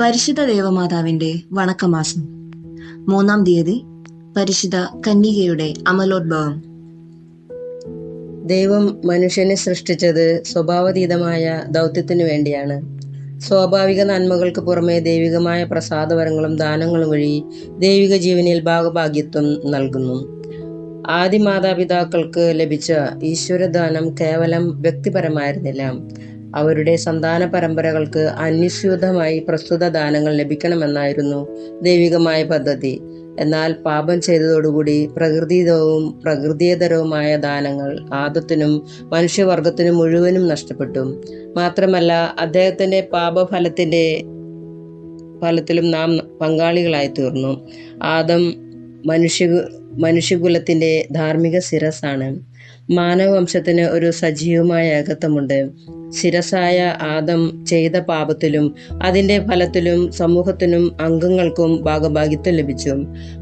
പരിശുദ്ധ ദേവമാതാവിന്റെ വണക്കമാസം. മൂന്നാം തീയതി പരിശുദ്ധ കന്യകയുടെ അമലോദ്ഭവം ദൈവം മനുഷ്യനെ സൃഷ്ടിച്ചത് സ്വഭാവതീതമായ ദൗത്യത്തിനു വേണ്ടിയാണ്. സ്വാഭാവിക നന്മകൾക്ക് പുറമെ ദൈവികമായ പ്രസാദവരങ്ങളും ദാനങ്ങളും വഴി ദൈവിക ജീവനിൽ ഭാഗഭാഗ്യത്വം നൽകുന്നു. ആദി മാതാപിതാക്കൾക്ക് ലഭിച്ച ഈശ്വരദാനം കേവലം വ്യക്തിപരമായിരുന്നില്ല. അവരുടെ സന്താന പരമ്പരകൾക്ക് അനിശ്ചിതമായി പ്രസ്തുത ദാനങ്ങൾ ലഭിക്കണമെന്നായിരുന്നു ദൈവികമായ പദ്ധതി. എന്നാൽ പാപം ചെയ്തതോടുകൂടി പ്രകൃതിതവും പ്രകൃതിയേതരവുമായ ദാനങ്ങൾ ആദത്തിനും മനുഷ്യവർഗത്തിനും മുഴുവനും നഷ്ടപ്പെട്ടു. മാത്രമല്ല അദ്ദേഹത്തിന്റെ പാപഫലത്തിന്റെ ഫലത്തിലും നാം പങ്കാളികളായി തീർന്നു. ആദം മനുഷ്യ മനുഷ്യകുലത്തിന്റെ ധാർമ്മിക ശിരസാണ് മാനവവംശത്തിന് ഒരു സജീവമായ ഏകത്വമുണ്ട്. ശിരസായ ആദം ചെയ്ത പാപത്തിലും അതിന്റെ ഫലത്തിലും സമൂഹത്തിനും അംഗങ്ങൾക്കും ഭാഗഭാഗിത്വം ലഭിച്ചു.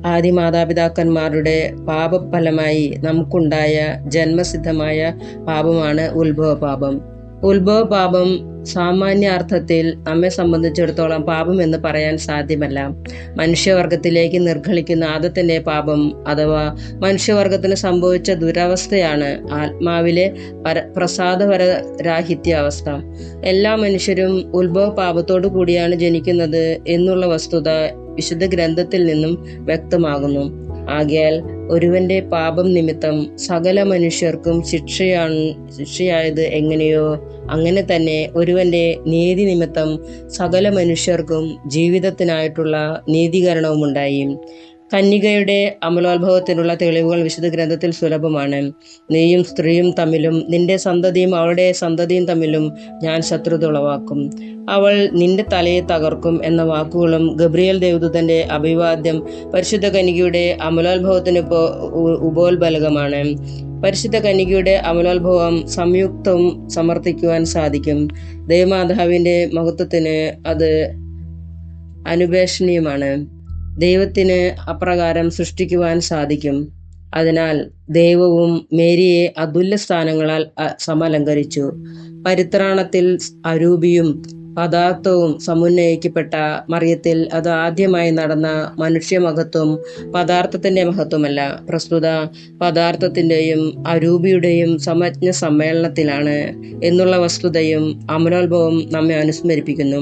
ആദ്യ മാതാപിതാക്കന്മാരുടെ പാപഫലമായി നമുക്കുണ്ടായ ജന്മസിദ്ധമായ പാപമാണ് ഉത്ഭവ പാപം ഉത്ഭവ പാപം സാമാന്യ അർത്ഥത്തിൽ നമ്മെ സംബന്ധിച്ചിടത്തോളം പാപം എന്ന് പറയാൻ സാധ്യമല്ല. മനുഷ്യവർഗത്തിലേക്ക് നിർഗളിക്കുന്ന ആദത്തിന്റെ പാപം അഥവാ മനുഷ്യവർഗത്തിന് സംഭവിച്ച ദുരവസ്ഥയാണ് ആത്മാവിലെ പര പ്രസാദപരരാഹിത്യ അവസ്ഥ എല്ലാ മനുഷ്യരും ഉത്ഭവ പാപത്തോടു കൂടിയാണ് ജനിക്കുന്നത് എന്നുള്ള വസ്തുത വിശുദ്ധ ഗ്രന്ഥത്തിൽ നിന്നും വ്യക്തമാകുന്നു. ആകയാൽ ഒരുവന്റെ പാപം നിമിത്തം സകല മനുഷ്യർക്കും ശിക്ഷയാണ് ശിക്ഷയായത് എങ്ങനെയോ? അങ്ങനെ തന്നെ ഒരുവന്റെ നീതി നിമിത്തം സകല മനുഷ്യർക്കും ജീവിതത്തിനായിട്ടുള്ള നീതീകരണവും ഉണ്ടായി കന്യകയുടെ അമലോത്ഭവത്തിനുള്ള തെളിവുകൾ വിശുദ്ധ ഗ്രന്ഥത്തിൽ സുലഭമാണ്. നീയും സ്ത്രീയും തമ്മിലും നിന്റെ സന്തതിയും അവളുടെ സന്തതിയും തമ്മിലും ഞാൻ ശത്രുത ഉളവാക്കും അവൾ നിന്റെ തലയെ തകർക്കും എന്ന വാക്കുകളും ഗബ്രിയേൽ ദേവദൂതന്റെ അഭിവാദ്യം പരിശുദ്ധ കന്യകയുടെ അമലോത്ഭവത്തിന് ഉപോത്ബലകമാണ്. പരിശുദ്ധ കന്യകയുടെ അമലോത്ഭവം സംയുക്തവും സമർത്ഥിക്കുവാൻ സാധിക്കും. ദേവമാതാവിന്റെ മഹത്വത്തിന് അത് അനുപേക്ഷണീയമാണ്. ദൈവത്തിന് അപ്രകാരം സൃഷ്ടിക്കുവാൻ സാധിക്കും. അതിനാൽ ദൈവവും മേരിയെ അതുല്യ സ്ഥാനങ്ങളാൽ സമലങ്കരിച്ചു. പരിത്രാണത്തിൽ അരൂപിയും പദാർത്ഥവും സമുന്നയിക്കപ്പെട്ട മറിയത്തിൽ അത് ആദ്യമായി നടന്ന മനുഷ്യമഹത്വം പദാർത്ഥത്തിന്റെ മഹത്വമല്ല. പ്രസ്തുത പദാർത്ഥത്തിന്റെയും അരൂപിയുടെയും സമജ്ഞ സമ്മേളനത്തിലാണ് എന്നുള്ള വസ്തുതയും അമലോത്ഭവം നമ്മെ അനുസ്മരിപ്പിക്കുന്നു.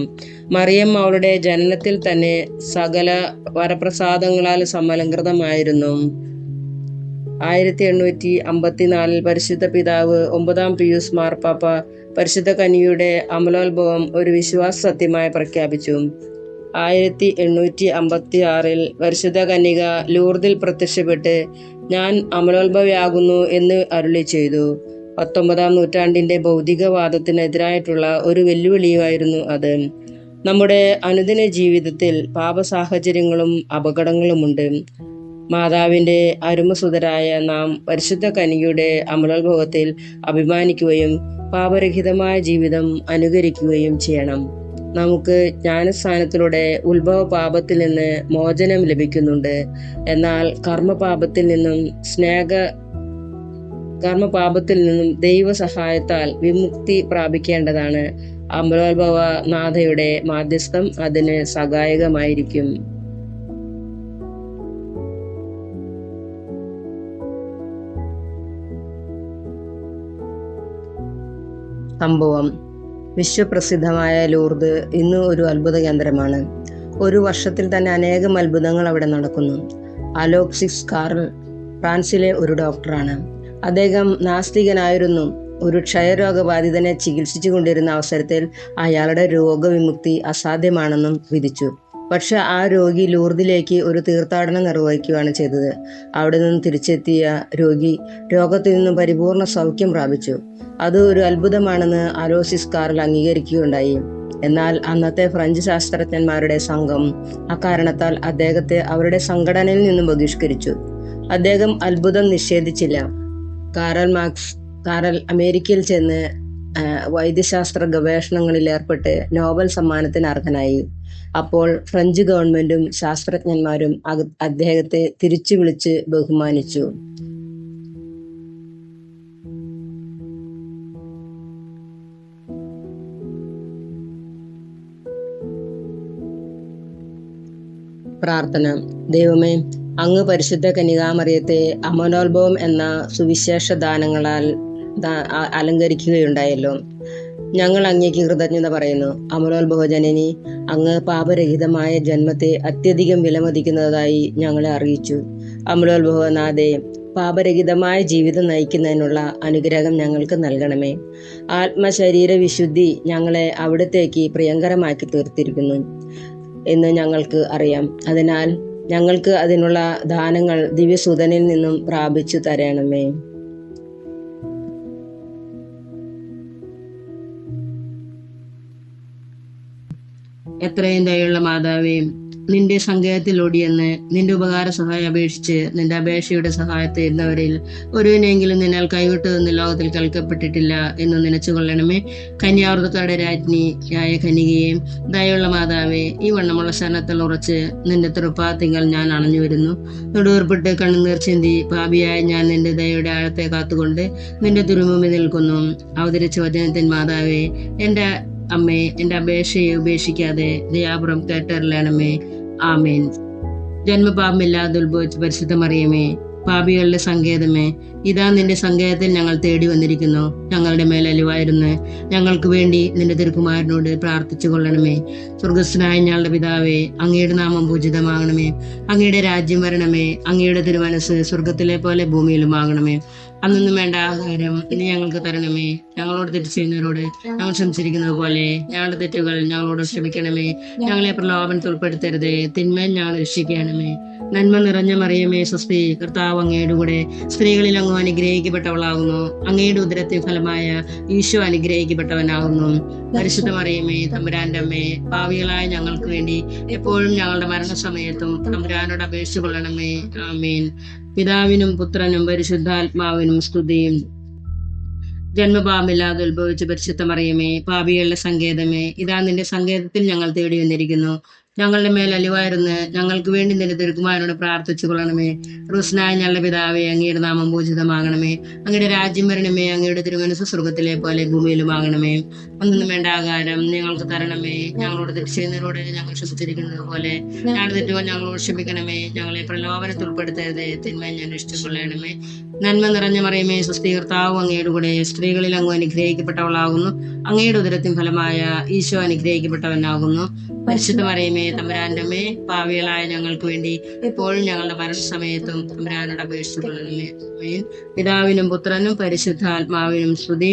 മറിയം അവളുടെ ജനനത്തിൽ തന്നെ സകല വരപ്രസാദങ്ങളാൽ സമലങ്കൃതമായിരുന്നു ആയിരത്തി എണ്ണൂറ്റി അമ്പത്തിനാലിൽ പരിശുദ്ധ പിതാവ് ഒമ്പതാം പിയൂസ് മാർപ്പാപ്പ പരിശുദ്ധ കനിയുടെ അമലോത്ഭവം ഒരു വിശ്വാസ സത്യമായി പ്രഖ്യാപിച്ചു. ആയിരത്തി എണ്ണൂറ്റി അമ്പത്തി ആറിൽ പരിശുദ്ധ കന്യക ലൂർദിൽ പ്രത്യക്ഷപ്പെട്ട് ഞാൻ അമലോത്ഭവയാകുന്നു എന്ന് അരുളി ചെയ്തു. പത്തൊമ്പതാം നൂറ്റാണ്ടിന്റെ ഭൗതികവാദത്തിനെതിരായിട്ടുള്ള ഒരു വെല്ലുവിളിയുമായിരുന്നു അത്. നമ്മുടെ അനുദിന ജീവിതത്തിൽ പാപസാഹചര്യങ്ങളും അപകടങ്ങളുമുണ്ട്. മാതാവിന്റെ അരുമസുതരായ നാം പരിശുദ്ധ കനികയുടെ അമലോത്ഭവത്തിൽ അഭിമാനിക്കുകയും പാപരഹിതമായ ജീവിതം അനുകരിക്കുകയും ചെയ്യണം. നമുക്ക് ജ്ഞാനസ്ഥാനത്തിലൂടെ ഉത്ഭവ പാപത്തിൽ നിന്ന് മോചനം ലഭിക്കുന്നുണ്ട്. എന്നാൽ കർമ്മപാപത്തിൽ നിന്നും സ്നേഹ കർമ്മപാപത്തിൽ നിന്നും ദൈവ സഹായത്താൽ വിമുക്തി പ്രാപിക്കേണ്ടതാണ്. അമലോത്ഭവ നാഥയുടെ മാധ്യസ്ഥം അതിന് സഹായകമായിരിക്കും. സംഭവം. വിശ്വപ്രസിദ്ധമായ ലൂർദ് ഇന്ന് ഒരു അത്ഭുത കേന്ദ്രമാണ്. ഒരു വർഷത്തിൽ തന്നെ അനേകം അത്ഭുതങ്ങൾ അവിടെ നടക്കുന്നു. അലോക്സിസ് കാർൽ ഫ്രാൻസിലെ ഒരു ഡോക്ടറാണ്. അദ്ദേഹം നാസ്തികനായിരുന്നു. ഒരു ക്ഷയരോഗബാധിതനെ ചികിത്സിച്ചു കൊണ്ടിരുന്ന അവസരത്തിൽ അയാളുടെ രോഗവിമുക്തി അസാധ്യമാണെന്നും വിധിച്ചു. പക്ഷെ ആ രോഗി ലൂർദിലേക്ക് ഒരു തീർത്ഥാടനം നിർവഹിക്കുകയാണ് ചെയ്തത്. അവിടെ നിന്ന് തിരിച്ചെത്തിയ രോഗി രോഗത്തിൽ നിന്നും പരിപൂർണ സൗഖ്യം പ്രാപിച്ചു. അത് ഒരു അത്ഭുതമാണെന്ന് അലോസിസ് കാറിൽ അംഗീകരിക്കുകയുണ്ടായി. എന്നാൽ അന്നത്തെ ഫ്രഞ്ച് ശാസ്ത്രജ്ഞന്മാരുടെ സംഘം അക്കാരണത്താൽ അദ്ദേഹത്തെ അവരുടെ സംഘടനയിൽ നിന്നും ബഹിഷ്കരിച്ചു. അദ്ദേഹം അത്ഭുതം നിഷേധിച്ചില്ല. കാറൽ മാക്സ് കാറൽ അമേരിക്കയിൽ ചെന്ന് വൈദ്യശാസ്ത്ര ഗവേഷണങ്ങളിൽ ഏർപ്പെട്ട് നോബൽ സമ്മാനത്തിന് അർഹനായി. അപ്പോൾ ഫ്രഞ്ച് ഗവൺമെന്റും ശാസ്ത്രജ്ഞന്മാരും അദ്ദേഹത്തെ തിരിച്ചു വിളിച്ച് ബഹുമാനിച്ചു. പ്രാർത്ഥന. ദൈവമേ അങ്ങ് പരിശുദ്ധ കനികാമറിയത്തെ അമനോത്ഭവം എന്ന സുവിശേഷ ദാനങ്ങളാൽ അലങ്കരിക്കുകയുണ്ടായല്ലോ. ഞങ്ങൾ അങ്ങേക്ക് കൃതജ്ഞത പറയുന്നു. അമലോത്ഭവജനനി അങ്ങ് പാപരഹിതമായ ജന്മത്തെ അത്യധികം വിലമതിക്കുന്നതായി ഞങ്ങളെ അറിയിച്ചു. അമലോത്ഭവനാഥേ പാപരഹിതമായ ജീവിതം നയിക്കുന്നതിനുള്ള അനുഗ്രഹം ഞങ്ങൾക്ക് നൽകണമേ. ആത്മശരീര വിശുദ്ധി ഞങ്ങളെ അവിടത്തേക്ക് പ്രിയങ്കരമാക്കി തീർത്തിരിക്കുന്നു എന്ന് ഞങ്ങൾക്ക് അറിയാം. അതിനാൽ ഞങ്ങൾക്ക് അതിനുള്ള ദാനങ്ങൾ ദിവ്യസുതനിൽ നിന്നും പ്രാപിച്ചു തരണമേ. എത്രയും ദയുള്ള മാതാവേ നിന്റെ സങ്കേതത്തിൽ ഓടിയെന്ന് നിന്റെ ഉപകാര സഹായം അപേക്ഷിച്ച് നിന്റെ അപേക്ഷയുടെ സഹായത്തെ ഇരുന്നവരിൽ ഒരുവിനെങ്കിലും നിന്നാൽ കൈവിട്ടതെന്ന് ലോകത്തിൽ കേൾക്കപ്പെട്ടിട്ടില്ല എന്ന് നനച്ചുകൊള്ളണമേ കന്യാവൃതക്കാരുടെ രാജ്ഞിയായ കനികയെ ദയുള്ള മാതാവേ ഈ വണ്ണമുള്ള ശരണത്തിൽ ഉറച്ച് നിന്റെ തൃപ്പാത്തിങ്കൽ ഞാൻ അണഞ്ഞു വരുന്നു. തൊടുവേർപ്പെട്ട് കണ്ണുനീർ ചിന്തി പാപിയായ ഞാൻ നിന്റെ ദയയുടെ ആഴത്തെ കാത്തുകൊണ്ട് നിന്റെ തുരുമുമ്പിൽ നിൽക്കുന്നു. അവതരിച്ച വചനത്തിൻ മാതാവേ എന്റെ അമ്മേ എന്റെ അപേക്ഷയെ ഉപേക്ഷിക്കാതെ ദയാപുറം കേട്ടറിയണമേ ആമേൻ. ജന്മപാപമില്ലാതെ ഉത്ഭവിച്ച പരിശുദ്ധ മറിയമേ പാപികളുടെ സങ്കേതമേ ഇതാ നിന്റെ സങ്കേതത്തിൽ ഞങ്ങൾ തേടി വന്നിരിക്കുന്നു. ഞങ്ങളുടെ മേൽ അലിവായിരുന്നു ഞങ്ങൾക്ക് വേണ്ടി നിന്റെ തിരുക്കുമാരനോട് പ്രാർത്ഥിച്ചു കൊള്ളണമേ. സ്വർഗസ്വനായ ഞങ്ങളുടെ പിതാവേ അങ്ങയുടെ നാമം പൂജിതമാകണമേ. അങ്ങയുടെ രാജ്യം വരണമേ. അങ്ങയുടെ തിരുമനസ് സ്വർഗത്തിലെ പോലെ ഭൂമിയിലുമാകണമേ അന്നൊന്നും വേണ്ട ആഹാരം ഇനി ഞങ്ങൾക്ക് തരണമേ. ഞങ്ങളോട് തെറ്റ് ചെയ്യുന്നവരോട് ഞങ്ങൾ ക്ഷമിച്ചിരിക്കുന്നത് പോലെ ഞങ്ങളുടെ തെറ്റുകൾ ഞങ്ങളോട് ക്ഷമിക്കണമേ. ഞങ്ങളെ പ്രലോഭനത്തിൽ ഉൾപ്പെടുത്തരുതേ. തിന്മേൽ ഞങ്ങൾ രക്ഷിക്കണമേ. നന്മ നിറഞ്ഞ മറിയമേ സ്വസ്തി കർത്താവ് അങ്ങയുടെ കൂടെ സ്ത്രീകളിൽ അങ്ങ് അനുഗ്രഹിക്കപ്പെട്ടവളാകുന്നു. അങ്ങയുടെ ഉദരത്തിൻ ഫലമായ ഈശോ അനുഗ്രഹിക്കപ്പെട്ടവനാകുന്നു. പരിശുദ്ധ മറിയമേ തമ്പുരാന്റെ അമ്മേ ഭാവികളായ ഞങ്ങൾക്ക് വേണ്ടി എപ്പോഴും ഞങ്ങളുടെ മരണസമയത്തും തമ്പുരാനോട് അപേക്ഷിച്ചു കൊള്ളണമേ. ആമീൻ. പിതാവിനും പുത്രനും പരിശുദ്ധാത്മാവിനും സ്തുതിയും. ജന്മപാപമില്ലാതെ ഉത്ഭവിച്ച പരിശുദ്ധമറിയമേ പാപികളുടെ സങ്കേതമേ ഇതാ നിന്റെ സങ്കേതത്തിൽ ഞങ്ങൾ തേടി വന്നിരിക്കുന്നു ഞങ്ങളുടെ മേൽ അലിവായിരുന്ന് ഞങ്ങൾക്ക് വേണ്ടി നിന്റെ തിരുക്കുമാരനോട് പ്രാർത്ഥിച്ചു കൊള്ളണമേ റുസ്നായ ഞങ്ങളുടെ പിതാവെ അങ്ങയുടെ നാമം പൂജിതമാകണമേ അങ്ങയുടെ രാജ്യം വരണമേ അങ്ങയുടെ തിരുമനസ് സ്വർഗത്തിലെ പോലെ ഭൂമിയിലുമാകണമേ. ഒന്നും വേണ്ട ആകാരം ഞങ്ങൾക്ക് തരണമേ. ഞങ്ങളോട് തെറ്റ് ചെയ്യുന്നവരോട് ഞങ്ങൾ ശ്രദ്ധിച്ചിരിക്കുന്നത് പോലെ ഞങ്ങളുടെ തെറ്റുകൾ ഞങ്ങളോട് ക്ഷമിക്കണമേ. ഞങ്ങളെ പ്രലോഭനത്തിൽ ഉൾപ്പെടുത്തരുത്. തിന്മ ഞാൻ ഇഷ്ടക്കൊള്ളണമേ നന്മ നിറഞ്ഞ മറിയമേ സുസ്ഥീകർത്താവും അങ്ങയുടെ കൂടെ സ്ത്രീകളിൽ അങ്ങ് അനുഗ്രഹിക്കപ്പെട്ടവളാകുന്നു. അങ്ങയുടെ ഉദരത്തിൻ ഫലമായ ഈശോ അനുഗ്രഹിക്കപ്പെട്ടവനാകുന്നു. പരിശുദ്ധ മറിയമേ തമ്പുരാന്റെ അമ്മേ പാവികളായ ഞങ്ങൾക്ക് വേണ്ടി എപ്പോഴും ഞങ്ങളുടെ മരണസമയത്തും തമ്പുരാനോട് അപേക്ഷിച്ചുകൊള്ളണമേ. പിതാവിനും പുത്രനും പരിശുദ്ധാത്മാവിനും സ്തുതി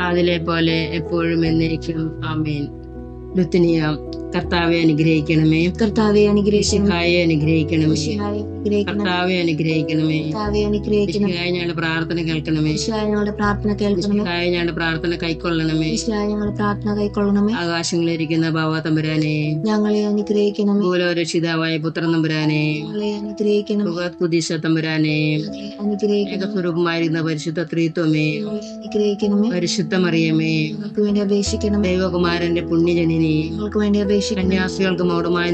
അതിലെ പോലെ എപ്പോഴും എന്നേക്കും ആമേൻ. ലുത്തിനിയ കർത്താവെ അനുഗ്രഹിക്കണമേ. കർത്താവെ അനുഗ്രഹിക്കായെ അനുഗ്രഹിക്കണമേ. അനുഗ്രഹിക്കണം കർത്താവെ അനുഗ്രഹിക്കണമേ. ഞങ്ങളുടെ പ്രാർത്ഥന കേൾക്കണമേ. ഞങ്ങളുടെ പ്രാർത്ഥന കേൾക്കണമേ. ഞങ്ങളുടെ പ്രാർത്ഥന കൈക്കൊള്ളണമേ. ഞങ്ങളുടെ പ്രാർത്ഥന കൈക്കൊള്ളണമേ. ആകാശങ്ങളിരിക്കുന്ന ബാബാ തമ്പുരാനെ. ഞങ്ങളെ അനുഗ്രഹിക്കണമേ. രക്ഷിതാവായ പുത്രൻ തമ്പുരാനെ. ഞങ്ങളെ അനുഗ്രഹിക്കണമേ. കുതിശ തമ്പുരാനെ. അനുഗ്രഹിക്കണം ഏകസ്വരൂപമായിരുന്ന പരിശുദ്ധ ത്രീത്വമേ. അനുഗ്രഹിക്കണമേ. പരിശുദ്ധമറിയമേ അപേക്ഷിക്കണം ദൈവകുമാരന്റെ വേണ്ടി ദൈവകുമാരന്റെ ഞങ്ങൾക്ക് വേണ്ടി അപേക്ഷിക്കണം കന്യാസികൾക്ക്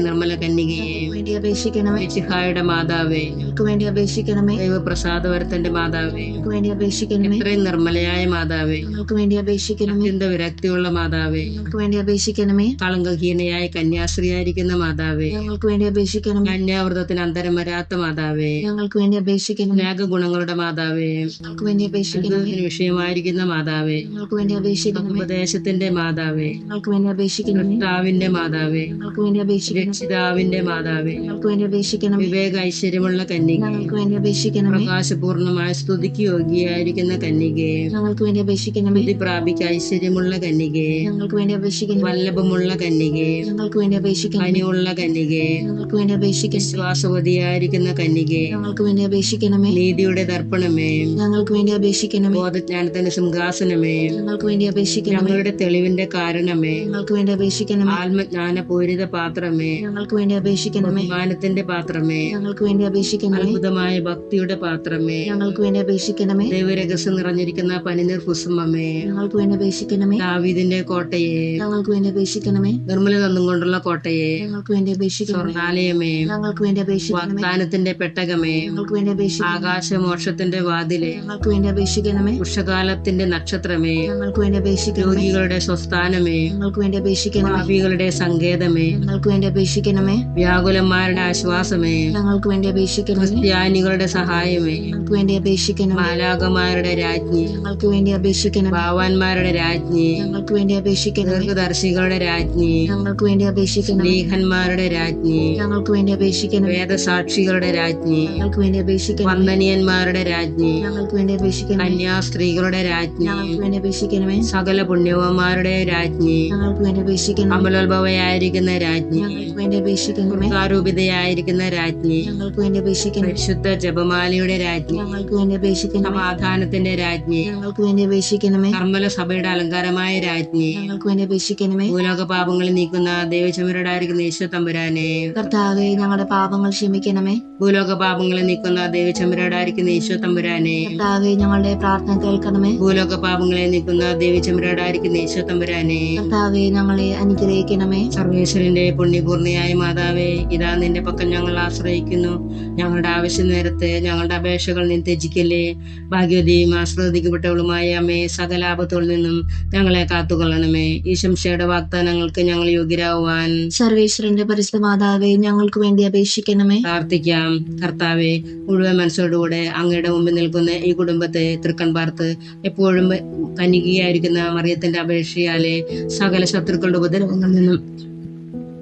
നിർമ്മല കന്യകയെ വേണ്ടി അപേക്ഷിക്കണമേ ചിഹായുടെ മാതാവേ ഞങ്ങൾക്ക് വേണ്ടി അപേക്ഷിക്കണമേ ദൈവപ്രസാദവരത്തിന്റെ മാതാവേ ഞങ്ങൾക്ക് വേണ്ടി അപേക്ഷിക്കണമേ ഇത്രയും നിർമ്മലയായ മാതാവേ ഞങ്ങൾക്ക് വേണ്ടി അപേക്ഷിക്കണമേ എന്ത വിരക്തിയുള്ള മാതാവേ ഞങ്ങൾക്ക് വേണ്ടി അപേക്ഷിക്കണമേ കളങ്കഹീനയായ കന്യാസ്ത്രീയായിരിക്കുന്ന മാതാവേ ഞങ്ങൾക്ക് വേണ്ടി അപേക്ഷിക്കണം കന്യാവൃതത്തിന് അന്തരം വരാത്ത മാതാവേ ഞങ്ങൾക്ക് വേണ്ടി അപേക്ഷിക്കണം സ്നേഹ ഗുണങ്ങളുടെ മാതാവേ ഞങ്ങൾക്ക് വേണ്ടി അപേക്ഷിക്കണമേ ഇതിന് വിഷയമായിരിക്കുന്ന മാതാവേ ഞങ്ങൾക്ക് വേണ്ടി അപേക്ഷിക്കണം ഉപദേശത്തിന്റെ മാതാവേ ഞങ്ങൾക്ക് വേണ്ടി അപേക്ഷിക്കണമേ കർത്താവിന്റെ മാതാവേ ഞങ്ങൾക്ക് വേണ്ടി അപേക്ഷിക്കണമേ രക്ഷിതാവിന്റെ മാതാവേ ഞങ്ങൾക്ക് വേണ്ടി അപേക്ഷിക്കണമേ വിവേക ഐശ്വര്യമുള്ള കന്യകെ ഞങ്ങൾക്ക് വേണ്ടി അപേക്ഷിക്കണമേ പ്രകാശപൂർണമായ സ്തുതിക്ക് യോഗ്യയായിരിക്കുന്ന കന്യകെ ഞങ്ങൾക്ക് വേണ്ടി അപേക്ഷിക്കണം വിധി പ്രാപിക്ക ഐശ്വര്യമുള്ള കന്യകെ ഞങ്ങൾക്ക് വേണ്ടി അപേക്ഷിക്കണം വല്ലഭമുള്ള കന്യകെ ഞങ്ങൾക്ക് വേണ്ടി അപേക്ഷിക്കണം കനിയുള്ള കന്യകെ ഞങ്ങൾക്ക് വേണ്ടി അപേക്ഷിക്കണം വിശ്വാസവതിയായിരിക്കുന്ന കന്യകെ ഞങ്ങൾക്ക് വേണ്ടി അപേക്ഷിക്കണമേ നീതിയുടെ ദർപ്പണമേ ഞങ്ങൾക്ക് വേണ്ടി അപേക്ഷിക്കണമേ ബോധജ്ഞാനത്തിന്റെ സിംഹാസനമേ ഞങ്ങൾക്ക് വേണ്ടി അപേക്ഷിക്കണമേ ഞങ്ങളുടെ തെളിവിന്റെ കാരണമേ ഞങ്ങൾക്ക് വേണ്ടി അപേക്ഷിക്കണമേ ആത്മജ്ഞാന പൂരിത പാത്രമേ ഞങ്ങൾക്ക് വേണ്ടി അപേക്ഷിക്കണമേ ജ്ഞാനത്തിന്റെ പാത്രമേ ഞങ്ങൾക്ക് വേണ്ടി അപേക്ഷിക്കണമേ അത്ഭുതമായ ഭക്തിയുടെ പാത്രമേ ഞങ്ങൾക്ക് വേണ്ടി അപേക്ഷിക്കണമേ ദൈവരഹസ്യം നിറഞ്ഞിരിക്കുന്ന പനിനീർ കുസുമമേ ഞങ്ങൾക്ക് വേണ്ടി അപേക്ഷിക്കണമേ ദാവീദിന്റെ കോട്ടയെ ഞങ്ങൾക്ക് വേണ്ടി അപേക്ഷിക്കണമേ നിർമ്മല തന്നും കൊണ്ടുള്ള കോട്ടയെ ഞങ്ങൾക്ക് വേണ്ടി അപേക്ഷിക്കണമേ സ്വർണാലയമേ ഞങ്ങൾക്ക് വേണ്ടി അപേക്ഷിക്കണമേ വാഗ്ദാനത്തിന്റെ പെട്ടകമേ ഞങ്ങൾക്ക് വേണ്ടി അപേക്ഷിക്കണമേ ആകാശമോക്ഷത്തിന്റെ വാതിലെ ഞങ്ങൾക്ക് വേണ്ടി അപേക്ഷിക്കണമേ ഉഷകാലത്തിന്റെ നക്ഷത്രമേ ഞങ്ങൾക്ക് വേണ്ടി അപേക്ഷിക്കണം രോഗികളുടെ സ്വസ്ഥാനമേ ഞങ്ങൾക്ക് വേണ്ടി അപേക്ഷിക്കണമേ പാപികളുടെ സങ്കേതമേ ഞങ്ങൾക്ക് വേണ്ടി അപേക്ഷിക്കണമേ വ്യാകുലന്മാരുടെ ആശ്വാസമേ ഞങ്ങൾക്ക് വേണ്ടി അപേക്ഷിക്കണമേ ക്രിസ്ത്യാനികളുടെ സഹായമേ ഞങ്ങൾക്ക് വേണ്ടി അപേക്ഷിക്കണമേ മാലാകമാരുടെ രാജ്ഞി ഞങ്ങൾക്ക് വേണ്ടി അപേക്ഷിക്കണം ഭാവാന്മാരുടെ രാജ്ഞി ഞങ്ങൾക്ക് വേണ്ടി അപേക്ഷിക്കണം ദീർഘദർശികളുടെ രാജ്ഞി ഞങ്ങൾക്ക് വേണ്ടി അപേക്ഷിക്കണം ലേഖന്മാരുടെ രാജ്ഞി ഞങ്ങൾക്ക് വേണ്ടി അപേക്ഷിക്കണം വേദസാക്ഷികളുടെ രാജ്ഞി ഞങ്ങൾക്ക് വേണ്ടി അപേക്ഷിക്കണം വന്ദനീയന്മാരുടെ രാജ്ഞി ഞങ്ങൾക്ക് വേണ്ടി അപേക്ഷിക്കണം കന്യാസ്ത്രീകളുടെ രാജ്ഞി ഞങ്ങൾക്ക് വേണ്ടി അപേക്ഷിക്കണമേ സകല പുണ്യവന്മാരുടെ രാജ്ഞി ഞങ്ങൾക്ക് വേണ്ടി അപേക്ഷിക്കണമേ അമലോത്ഭവയായിരിക്കുന്ന രാജ്ഞി. ഞങ്ങൾക്ക് വേണ്ടി അപേക്ഷിക്കണമേ കാരൂപിതയായിരിക്കുന്ന രാജ്ഞി. ഞങ്ങൾക്ക് വേണ്ടി അപേക്ഷിക്കുന്നു. പരിശുദ്ധ ജപമാലയുടെ രാജ്ഞി. ഞങ്ങൾക്ക് വേണ്ടി അപേക്ഷിക്കണമേ സമാധാനത്തിന്റെ രാജ്ഞി. ഞങ്ങൾക്ക് വേണ്ടി അപേക്ഷിക്കണമേ കർമ്മല സഭയുടെ അലങ്കാരമായ രാജ്ഞി. ഞങ്ങൾക്ക് വേണ്ടി അപേക്ഷിക്കണമേ ഭൂലോക പാപങ്ങൾ നീക്കുന്ന ദൈവചമരുടായിരിക്കുന്ന ഈശോ തമ്പുരാനെ. കർത്താവെ ഞങ്ങളുടെ പാപങ്ങൾ ക്ഷമിക്കണമേ ഭൂലോക പാപങ്ങൾ നീക്കുന്ന ദൈവചമരുടായിരിക്കുന്ന ഈശോ തമ്പുരാനെ. കർത്താവെ ഞങ്ങളുടെ പ്രാർത്ഥന കേൾക്കണമേ ഭൂലോക പാപങ്ങളെ നീക്കുന്ന ദൈവചമരുടായിരിക്കുന്ന ഈശോ തമ്പുരാനെ. കർത്താവെ ഞങ്ങളെ അനുഗ്രഹിക്കണമേ. സർവേശ്വരന്റെ പുണ്യപൂർണിയായ മാതാവേ ഇതാ നിന്റെ പക്കം ഞങ്ങൾ ആശ്രയിക്കുന്നു. ഞങ്ങളുടെ ആവശ്യം നേരത്തെ ഞങ്ങളുടെ അപേക്ഷകൾ നീ ത്യജിക്കല്ലേ. ഭാഗ്യവതിയും ആശ്രവദിക്കപ്പെട്ടവളുമായ അമ്മേ സകല ആപത്തുകളിൽ നിന്നും ഞങ്ങളെ കാത്തുകൊള്ളണമേ. ഈ ശംശയുടെ വാഗ്ദാനങ്ങൾക്ക് ഞങ്ങൾ യോഗ്യരാകുവാൻ സർവേശ്വരന്റെ പരിസ്ഥ മാതാവേ ഞങ്ങൾക്ക് വേണ്ടി അപേക്ഷിക്കണമേ. പ്രാർത്ഥിക്കാം. കർത്താവെ മുഴുവൻ മനസ്സോടുകൂടെ അങ്ങയുടെ മുമ്പിൽ നിൽക്കുന്ന ഈ കുടുംബത്തെ തൃക്കൺ പാർത്ത് എപ്പോഴും കനികയായിരിക്കുന്ന മറിയത്തിന്റെ അപേക്ഷയാലെ സകല ശത്രുക്കളുടെ ഉപദ്രവങ്ങളിൽ നിന്നും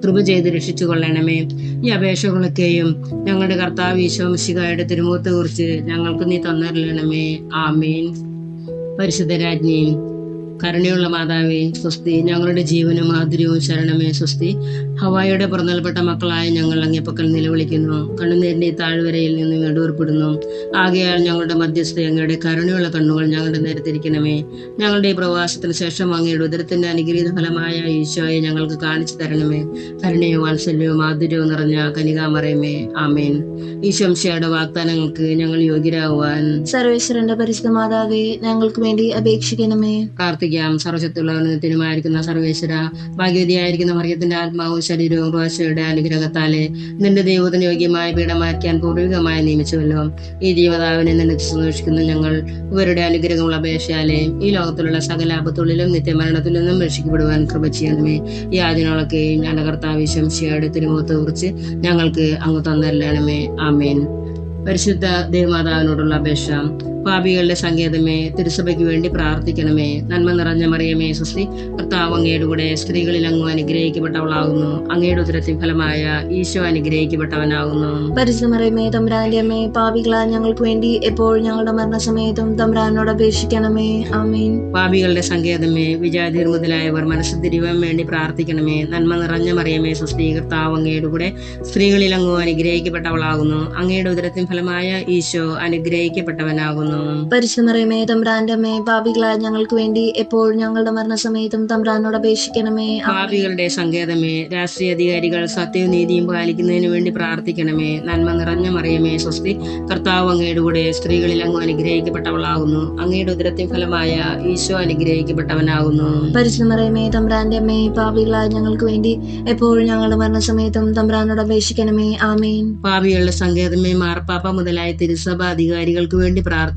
കൃപ ചെയ്ത് രക്ഷിച്ചു കൊള്ളണമേ ഈ അപേക്ഷകളൊക്കെയും ഞങ്ങളുടെ കർത്താവ് ഈശോമിശികായുടെ തിരുമുഖത്തെ കുറിച്ച് ഞങ്ങൾക്ക് നീ തന്നറിയണമേ ആമീൻ. പരിശുദ്ധ രാജ്ഞി കരുണയുള്ള മാതാവേ സ്വസ്തി ഞങ്ങളുടെ ജീവനും മാധുര്യവും ശരണമേ സ്വസ്തി. ഹവായുടെ പുറന്നൽപ്പെട്ട മക്കളായ ഞങ്ങൾ അങ്ങേപ്പക്കൽ നിലവിളിക്കുന്നു. കണ്ണുനീരിന്റെ താഴ്വരയിൽ നിന്ന് വേണ്ടൂർപ്പെടുന്നു. ആകയാൽ ഞങ്ങളുടെ മധ്യസ്ഥ അങ്ങയുടെ കരുണയുള്ള കണ്ണുകൾ ഞങ്ങളുടെ നേരത്തിരിക്കണമേ. ഞങ്ങളുടെ ഈ പ്രവാസത്തിന് ശേഷം അങ്ങയുടെ ഉദരത്തിന്റെ അനുഗ്രഹീത ഫലമായ ഈശോയെ ഞങ്ങൾക്ക് കാണിച്ചു തരണമേ. കരുണയും വാത്സല്യവും മാധുര്യവും നിറഞ്ഞ കനികാമറയമേ. ആമേൻ. ഈശോംശയുടെ വാഗ്ദാനങ്ങൾക്ക് ഞങ്ങൾ യോഗ്യരാകുവാൻ സർവേശ്വരന്റെ പരിശുദ്ധ മാതാവേ ഞങ്ങൾക്ക് വേണ്ടി അപേക്ഷിക്കണമേ. പ്രാർത്ഥിക്കാം. സർവശക്തിയുള്ളവനത്തിനുമായിരിക്കുന്ന സർവേശ്വര ഭാഗ്യവതിയായിരിക്കുന്ന മറിയത്തിന്റെ ആത്മാവും ശരീരവും ഭാഷയുടെ അനുഗ്രഹത്താലെ നിന്റെ ദൈവത്തിന് യോഗ്യമായ പീഠമാക്കാൻ പൂർവികമായി നിയമിച്ചുവല്ലോ. ഈ ജീവതാവിനെ നിന്നെ സന്തോഷിക്കുന്ന ഞങ്ങൾ. ഇവരുടെ അനുഗ്രഹമുള്ള അപേക്ഷയാലെ ഈ ലോകത്തിലുള്ള സകല ആപത്തുള്ളിലും നിത്യമരണത്തിൽ നിന്നും രക്ഷിക്കപ്പെടുവാൻ കൃപ ചെയ്യണമേ. ഈ ആദ്യങ്ങളൊക്കെയും ഞങ്ങളുടെ കർത്താവ് ശംശിയുടെ തിരുമുഖത്തെ കുറിച്ച് ഞങ്ങൾക്ക് അങ്ങ് തന്നരണമേ ആമേൻ. പരിശുദ്ധ ദേവമാതാവിനോടുള്ള അപേക്ഷ. പാപികളുടെ സങ്കേതമേ തിരുസഭയ്ക്ക് വേണ്ടി പ്രാർത്ഥിക്കണമേ. നന്മ നിറഞ്ഞ മറിയമേ സൃഷ്ടി കർത്താവ് അങ്ങയുടെ കൂടെ സ്ത്രീകളിൽ അങ്ങ് അനുഗ്രഹിക്കപ്പെട്ടവളാകുന്നു അങ്ങയുടെ ഉദരത്തിൻ ഫലമായ ഈശോ അനുഗ്രഹിക്കപ്പെട്ടവനാകുന്നു പരിശുദ്ധമറിയമേ തമ്പ്രാന്റെ അമ്മേ പാപികളാ ഞങ്ങൾക്ക് വേണ്ടി എപ്പോഴും ഞങ്ങളുടെ മരണസമയത്തും തമ്പ്രാനോട് അപേക്ഷിക്കണമേ. ആമീൻ. പാപികളുടെ സങ്കേതമേ വിജാതിർ മുതലായവർ മനസ്സ് തിരിവാൻ വേണ്ടി പ്രാർത്ഥിക്കണമേ. നന്മ നിറഞ്ഞ മറിയമേ സൃഷ്ടി കർത്താവ് അങ്ങയുടെ കൂടെ സ്ത്രീകളിൽ അങ്ങ് അനുഗ്രഹിക്കപ്പെട്ടവളാകുന്നു അങ്ങയുടെ ഉദരത്തിൻ ഫലമായ ഈശോ അനുഗ്രഹിക്കപ്പെട്ടവനാകുന്നു പരിശുദ്ധമറിയമേ തമ്പ്രാന്റെ അമ്മേ ഭാവികളായ ഞങ്ങൾക്ക് വേണ്ടി എപ്പോഴും ഞങ്ങളുടെ മരണസമയത്തും തമ്പ്രാനോട് അപേക്ഷിക്കണമേ. ഭാവികളുടെ പാപികളുടെ സങ്കേതമേ രാഷ്ട്രീയ അധികാരികൾ സത്യവും നീതിയും പാലിക്കുന്നതിന് വേണ്ടി പ്രാർത്ഥിക്കണമേ. നന്മ നിറഞ്ഞ മറിയമേ സ്വസ്തി കർത്താവ് അങ്ങയുടെ കൂടെ സ്ത്രീകളിൽ അങ്ങ് അനുഗ്രഹിക്കപ്പെട്ടവളാകുന്നു. അങ്ങയുടെ ഉദരത്തിൻ ഫലമായ ഈശോ അനുഗ്രഹിക്കപ്പെട്ടവനാകുന്നു. പരിശുദ്ധമറിയമേ തമ്പ്രാന്റെ അമ്മേ പാപികളാ ഞങ്ങൾക്ക് വേണ്ടി എപ്പോഴും ഞങ്ങളുടെ മരണസമയത്തും തമ്പ്രാനോട് അപേക്ഷിക്കണമേ. ആമേൻ. പാപികളുടെ സങ്കേതമേ മാർപ്പാപ്പ മുതലായ തിരുസഭ അധികാരികൾക്ക് വേണ്ടി പ്രാർത്ഥിക്കണം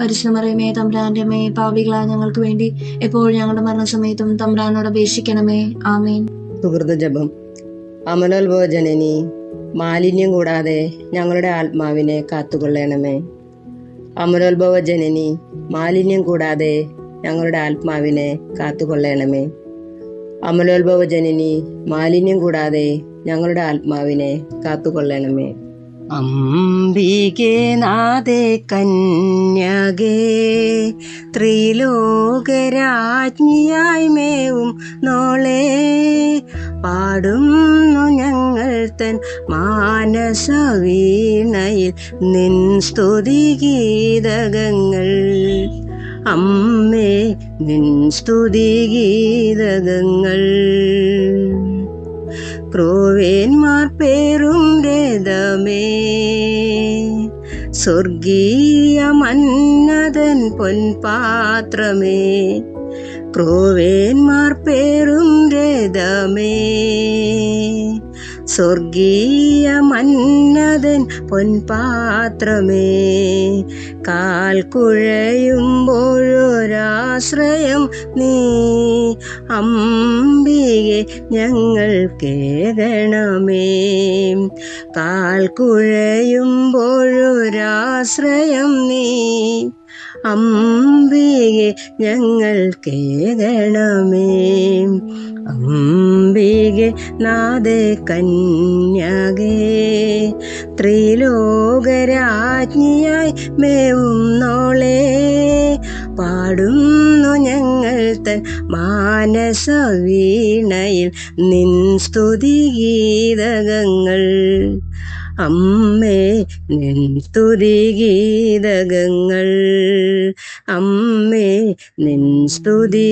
പരിശുദ്ധമറിയമേ തമ്പ്രാന്റെ അമ്മേ പാവികളായ ഞങ്ങൾക്ക് വേണ്ടി എപ്പോഴും ഞങ്ങളുടെ മരണസമയത്തും തമ്പ്രാനോട് അപേക്ഷിക്കണമേ. ആമേൻ. സുഹൃത ജപം. അമലോത്ഭവ ജനനി മാലിന്യം കൂടാതെ ഞങ്ങളുടെ ആത്മാവിനെ കാത്തുകൊള്ളണമേ. അമലോത്ഭവ ജനനി മാലിന്യം കൂടാതെ ഞങ്ങളുടെ ആത്മാവിനെ കാത്തുകൊള്ളണമേ. അമലോത്ഭവ ജനനി മാലിന്യം കൂടാതെ ഞങ്ങളുടെ ആത്മാവിനെ കാത്തുകൊള്ളണമേ. അംബികേ നാദേ കന്യകേ ത്രിലോകരാജ്ഞിയായി മേവും നോളേ. പാടുന്നു ഞങ്ങൾ തൻ മാനസവീണയിൽ നിൻ സ്തുതി സ്തുതിഗീതകങ്ങൾ അമ്മേ നിൻ സ്തുതി സ്തുതിഗീതകങ്ങൾ ക്രോവേന്മാർ പേരും രഥമേ. സ്വർഗീയ മന്നതൻ പൊൻപാത്രമേ ക്രൂവേന്മാർ പേരും രഥമേ. സ്വർഗീയ മന്നതൻ പൊൻപാത്രമേ കാൽ കുഴയുമ്പോഴൊരാശ്രയം നീ. അമ്പിയെ ഞങ്ങൾ കേകണമേ കാൽ കുഴയുമ്പോഴൊരാശ്രയം നീ. അമ്പിയെ ഞങ്ങൾ കേകണമേ അമ്പിയെ നാദേ കന്യകേ. ത്രിലോകരാജ്ഞിയായി മേവും മേവുന്നോളെ പാടുന്നു ഞങ്ങൾ തൻ മാനസ വീണയിൽ നിൻ സ്തുതി ഗീതകങ്ങൾ അമ്മേ നിൻ സ്തുതി ഗീതകങ്ങൾ അമ്മേ നിൻ സ്തുതിഗീതകങ്ങൾ.